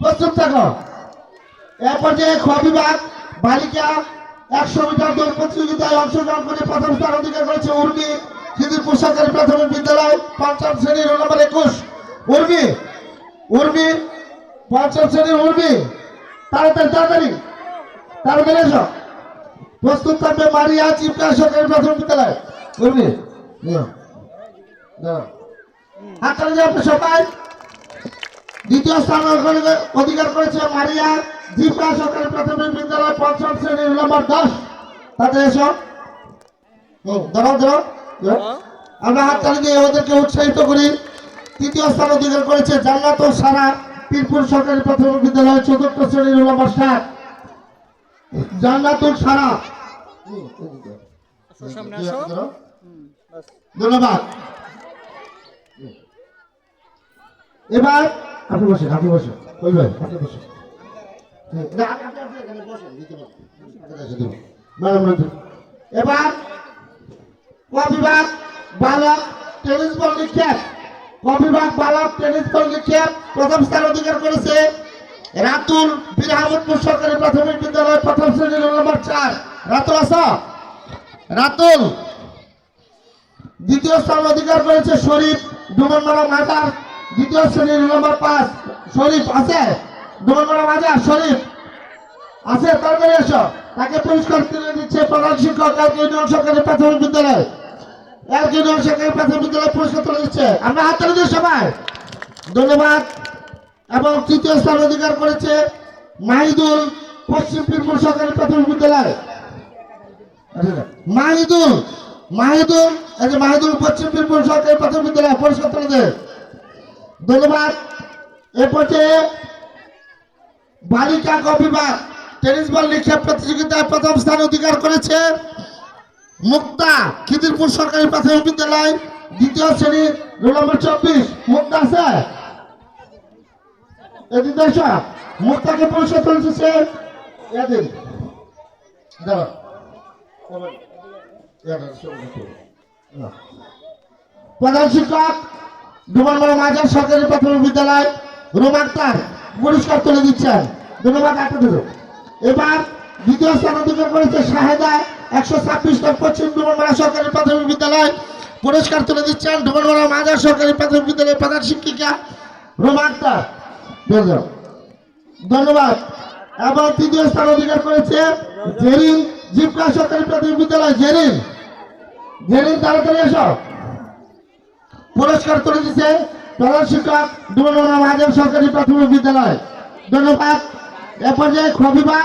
প্রস্তুত থাকো। এ পর্যায়ে খ বিভাগ, বালিকা, একশো মিটার দৌড় প্রতিযোগিতায় অংশগ্রহণ করে প্রথম স্থান অধিকার করেছে উর্মি খিদিরপুর সরকারি প্রাথমিক বিদ্যালয়, পঞ্চম শ্রেণি রোল নম্বর একুশ। উর্মি উর্মি, পঞ্চম শ্রেণির উর্মি, তাড়াতাড়ি তাড়াতাড়ি তাড়াতাড়ি এসো। প্রস্তুত থাকবে মারিয়া চিপকা সরকারি প্রাথমিক বিদ্যালয়। উর্মি দিয়ে আপনি সবাই। দ্বিতীয় স্থান অধিকার- অধিকার করেছে মারিয়া জিপা সরকারি প্রাথমিক বিদ্যালয় পঞ্চম শ্রেণির নম্বর দশ। তাতে এসো। ধরো ধরো ধরো। আমরা হাততালি দিয়ে ওদেরকে উৎসাহিত করি। তৃতীয় স্থান অধিকার করেছে জান্নাত সারা পীরপুর সরকারি প্রাথমিক বিদ্যালয় চতুর্থ শ্রেণির নম্বর সাত। জান্নাতুল সারা। ধন্যবাদ। এবার আপনি বসেন আপনি বসেন। ওই ভাই, আপনি বসেন। ম্যাডাম। এবার প্রথম অধিকার করেছে রাতুল বীর আহমদপুর সরকারি প্রাথমিক বিদ্যালয় প্রথম শ্রেণির রোল নম্বর চার। রাতুল আসা রাতুল, দ্বিতীয় স্থান অধিকার করেছে শরীফ ডুমনমারা মাজার দ্বিতীয় শ্রেণির নম্বর পাঁচ, শরীফ আছে? ডুমনমারা মাজার শরীফ? আছে, তাড়াতাড়ি এসো। তাকে পুরস্কার তুলে দিচ্ছে প্রধান শিক্ষক এক ইউনিয়ন সরকারি প্রাথমিক বিদ্যালয়। এক ইউনিয়ন সরকারি প্রাথমিক বিদ্যালয় পুরস্কার তুলে দিচ্ছে। আমরা হাত তালি সবাই। ধন্যবাদ। এবং তৃতীয় স্থান অধিকার করেছে মাহিদুল পশ্চিম বীরপুর সরকারি প্রাথমিক বিদ্যালয়। মাহিদুল মাহিদুল, এই যে মাহিদুল পশ্চিম বীরপুর সরকারি প্রাথমিক বিদ্যালয় পুরস্কার তুলে দেয়। ধন্যবাদ। এ পর্যায়ে বালিকা কবিবাগ টেনিস বল নিক্ষেপ প্রতিযোগিতায় প্রথম স্থান অধিকার করেছে মুক্তা, খিদিরপুর সরকারি প্রাথমিক বিদ্যালয়, দ্বিতীয় শ্রেণি, রোল নম্বর চব্বিশ। মুক্তা আছে? মুক্তাকে পুরস্কার প্রধান শিক্ষক ডুবানমারা মাজার সরকারি প্রাথমিক বিদ্যালয় রুম আক্তার পুরস্কার তুলে দিচ্ছেন। ধন্যবাদ দিল এবার দ্বিতীয় স্থান অধিকার করেছে শাহেদা, একশো ছাব্বিশ নং পশ্চিম ডুবানমারা সরকারি প্রাথমিক বিদ্যালয়। পুরস্কার তুলে দিচ্ছেন ডুবানমারা মাজার সরকারি প্রাথমিক বিদ্যালয়ের প্রধান শিক্ষিকা রুম আক্তার ধন্যবাদ। এবং তৃতীয় স্থান অধিকার করেছে জেরিন জীবকা সরকারি প্রাথমিক বিদ্যালয়, জেরিন। জেরিন, তাড়াতাড়ি এসো। পুরস্কার করে দিচ্ছে প্রধান শিক্ষক দুর্গা মহাদেব সরকারি প্রাথমিক বিদ্যালয়। ধন্যবাদ। এ পর্যায়ে খ বিভাগ